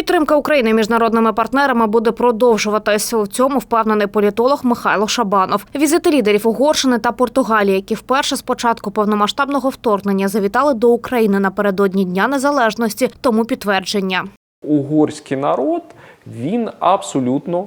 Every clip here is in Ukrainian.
Підтримка України міжнародними партнерами буде продовжуватись. У цьому впевнений політолог Михайло Шабанов. Візити лідерів Угорщини та Португалії, які вперше з початку повномасштабного вторгнення завітали до України напередодні Дня Незалежності, тому підтвердження. угорський народ він абсолютно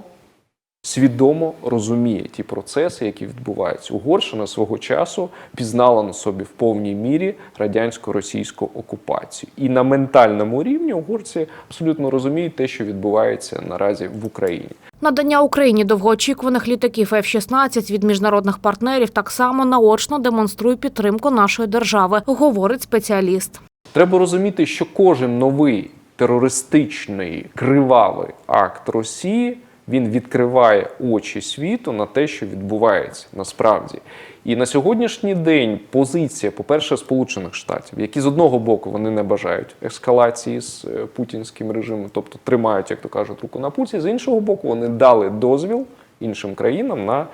свідомо розуміє ті процеси, які відбуваються. Угорщина свого часу пізнала на собі в повній мірі радянсько-російську окупацію. І на ментальному рівні угорці абсолютно розуміють те, що відбувається наразі в Україні. Надання Україні довгоочікуваних літаків F-16 від міжнародних партнерів так само наочно демонструє підтримку нашої держави, говорить спеціаліст. Треба розуміти, що кожен новий терористичний кривавий акт Росії він відкриває очі світу на те, що відбувається насправді. І на сьогоднішній день позиція, по-перше, Сполучених Штатів, які з одного боку вони не бажають ескалації з е, путінським режимом, тобто тримають, як то кажуть, руку на пульсі. З іншого боку, вони дали дозвіл іншим країнам на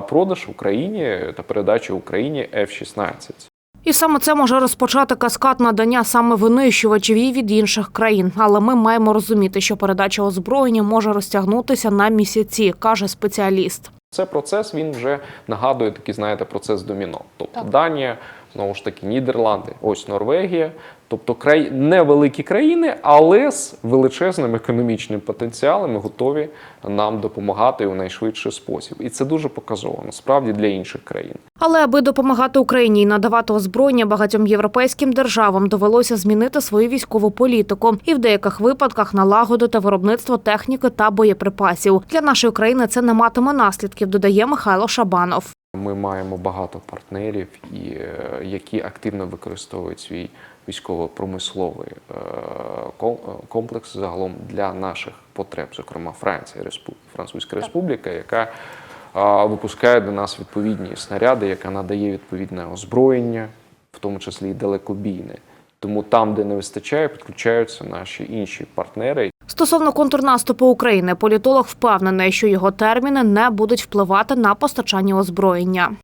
продаж Україні та передачу Україні F-16. І саме це може розпочати каскад надання саме винищувачів і від інших країн. Але ми маємо розуміти, що передача озброєння може розтягнутися на місяці, каже спеціаліст. Це процес він вже нагадує такий, знаєте, процес доміно. Тобто Данія, знову ж таки, Нідерланди, ось Норвегія. Тобто край... невеликі країни, але з величезним економічним потенціалом готові нам допомагати у найшвидший спосіб. І це дуже показово насправді для інших країн. Але аби допомагати Україні і надавати озброєння багатьом європейським державам, довелося змінити свою військову політику і в деяких випадках налагодити виробництво техніки та боєприпасів. Для нашої країни це не матиме наслідків, додає Михайло Шабанов. Ми маємо багато партнерів, е, які активно використовують свій військово-промисловий е, е, комплекс загалом для наших потреб, зокрема Франція, Французька Республіка, яка випускає до нас відповідні снаряди, яка надає відповідне озброєння, в тому числі і далекобійне. Тому там, де не вистачає, підключаються наші інші партнери, Стосовно контрнаступу України, політолог впевнений, що його терміни не будуть впливати на постачання озброєння.